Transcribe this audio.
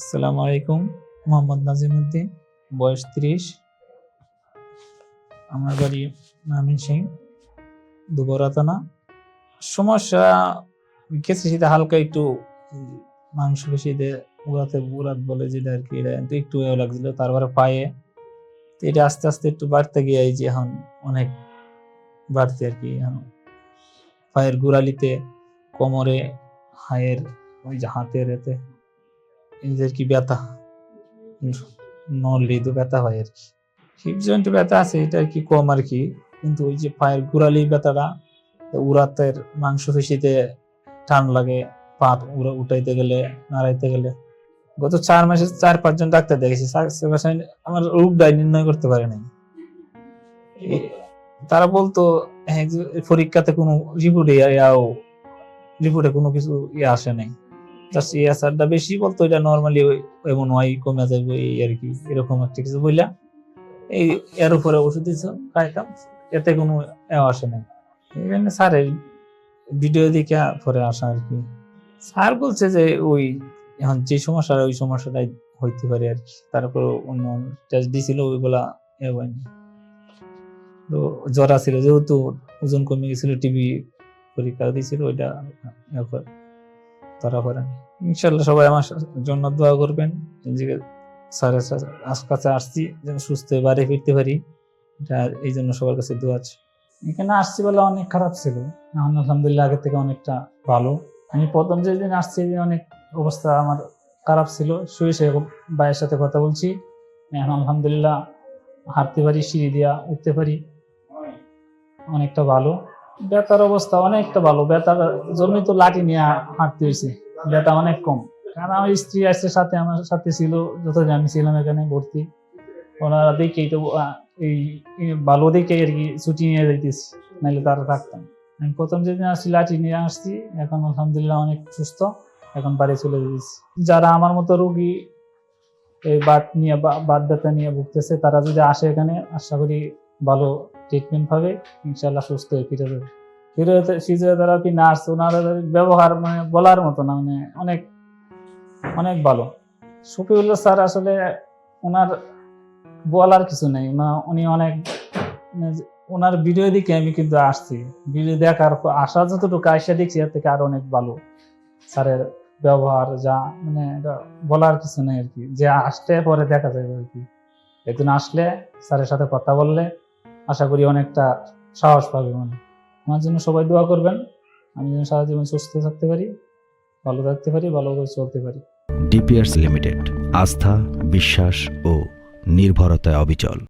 আসসালামু আলাইকুম, মোহাম্মদ নাজিমুদ্দিন, বয়স ত্রিশ। আমার বাড়ি মামিন সিং দুবরা থানা সমস্যা গেছে সেটা হালকা একটু মাংস পেশিতে উড়াতে, উড়াত বলে যেটা আর কি, এটা একটু লাগছিল, তারপরে পায়ে। তো এটা আস্তে আস্তে একটু বাড়তে গিয়ে এই যে এখন অনেক বাড়তে আর কি, এখন পায়ের গোড়ালিতে কোমরে, হায়ের, ওই যে হাতের এতে এদের কি ব্যথা? নড়লেই তো ব্যথা হয় আর কি। হিপ জয়েন্টে ব্যথা আছে, এটা আর কি কম আর কি? কিন্তু ওই যে পায়ের গোড়ালি ব্যথাটা উড়াতের মাংস পেশিতে টান লাগে পা উড়া উঠাইতে গেলে, নাড়াইতে গেলে। গত চার মাসে চার, পাঁচজন ডাক্তার দেখেছি আমার রোগটাই নির্ণয় করতে পারে নাই। তারা বলতো হ্যাঁ পরীক্ষাতে কোনো রিপোর্টে রিপোর্টে কোনো কিছু ইয়ে আসে নাই। জাস্ট এই বেশি বলতো, এটা নর্মালি এমন হয় কমে যাবে, এই আর কি, এরকম একটা কিছু এই এর উপরে ওষুধ দিছো, খাইতাম, এতে কোনো আসে নাই। এই জন্য স্যারের ভিডিও দেখে পরে আসা আর কি। স্যার বলছে যে ওই, এখন যে সমস্যা, ওই সমস্যাটাই হইতে পারে আর কি। তারপর অন্য টেস্ট দিছিল, ওইগুলা এ হয়নি। তো জ্বর ছিল যেহেতু ওজন কমে গেছিল টিভি পরীক্ষা দিয়েছিল ওইটা ধরা পড়ে ইনশাল্লাহ সবাই আমার জন্য দোয়া করবেন। নিজেকে স্যারের কাছে আসছি, যেন সুস্থ বাড়ি ফিরতে পারি। এটা এই জন্য সবার কাছে দোয়া আছে। এখানে আসছি বলে অনেক খারাপ ছিল। এখন আলহামদুলিল্লাহ আগের থেকে অনেকটা ভালো। আমি প্রথম যেদিন আসছি সেদিন অনেক অবস্থা আমার খারাপ ছিল। শুয়ে শুয়ে ভাইয়ের সাথে কথা বলছি। এখন আলহামদুলিল্লাহ হাঁটতে পারি, সিঁড়ি দিয়া উঠতে পারি। অনেকটা ভালো। ব্যথার অবস্থা অনেকটা ভালো। ব্যথার জন্যই তো লাঠি নিয়ে হাঁটতে হয়েছে ব্যথা অনেক কম। কারণ আমার স্ত্রী আসছে সাথে আমার সাথে ছিল, যতদিন আমি ছিলাম এখানে ভর্তি। ওনারা দেখেই তো এই ভালো দেখেই আর কি ছুটি নিয়ে যাইতেছি। নাহলে তারা থাকতাম। আমি প্রথম যেদিন আসছি, লাঠি নিয়ে আসছি, এখন আলহামদুলিল্লাহ অনেক সুস্থ, এখন বাড়ি চলে যেতেছি যারা আমার মতো রোগী এই বাত নিয়ে বা- বাত ব্যথা নিয়ে ভুগতেছে, তারা যদি আসে এখানে, আশা করি ভালো ট্রিটমেন্ট পাবে ইনশাল্লাহ সুস্থ হয়ে ফিরে যাবে। ফিজিওথেরাপি নার্স ওনাদের ব্যবহার মানে বলার মতো না মানে অনেক অনেক ভালো। শফিউল্লাহ স্যার আসলে ওনার বলার কিছু নেই উনি অনেক মানে ওনার ভিডিও দিকে আমি কিন্তু আসছি। ভিডিও দেখার আসা যতটুকু আইসা দেখছি, এর থেকে আরও অনেক ভালো স্যারের ব্যবহার, যা মানে এটা বলার কিছু নেই আর কি। যে আসতে পরে দেখা যাবে আর কি। একদিন আসলে স্যারের সাথে কথা বললে আশা করি অনেকটা সাহস পাবে মানে। আমার জন্য সবাই দোয়া করবেন। আমি যেন সারা জীবন সুস্থ থাকতে পারি, ভালো থাকতে পারি ভালোভাবে চলতে পারি। ডিপিয়ার্স লিমিটেড, আস্থা, বিশ্বাস ও নির্ভরতায় অবিচল।